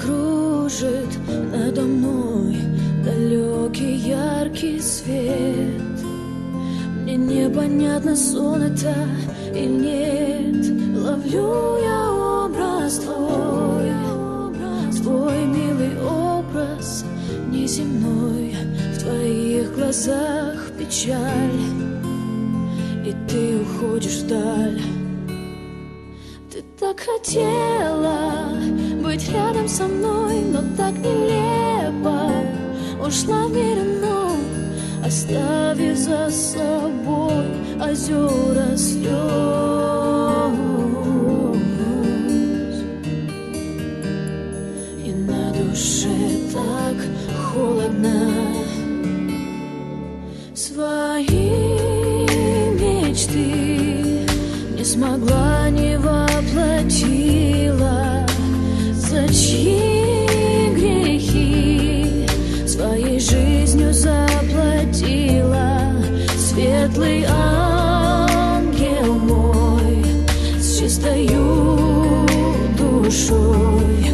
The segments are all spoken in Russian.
Кружит надо мной Далекий яркий свет. Мне непонятно, сон это или нет. Ловлю я образ твой Твой милый образ неземной. В твоих глазах печаль И ты уходишь вдаль. Ты так хотела быть рядом со мной Но так нелепо. Ушла в мир иной Оставив за собой озера слез Светлый ангел мой с душой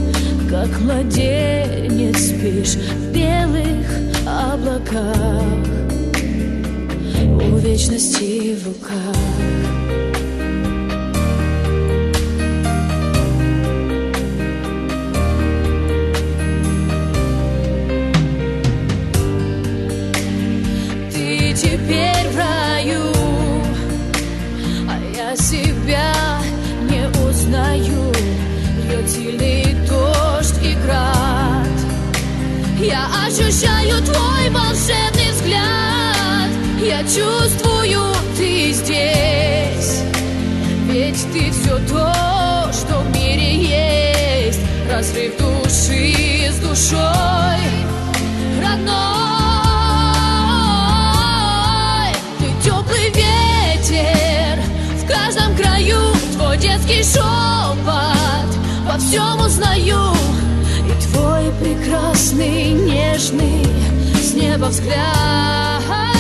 Как младенец спишь в белых облаках. У вечности в руках я себя не узнаю. Льет сильный дождь и град. Я ощущаю твой волшебный взгляд. Я чувствую, ты здесь. Ведь ты все то, что в мире есть. Разрыв души во всем узнаю. И твой прекрасный, нежный с неба взгляд.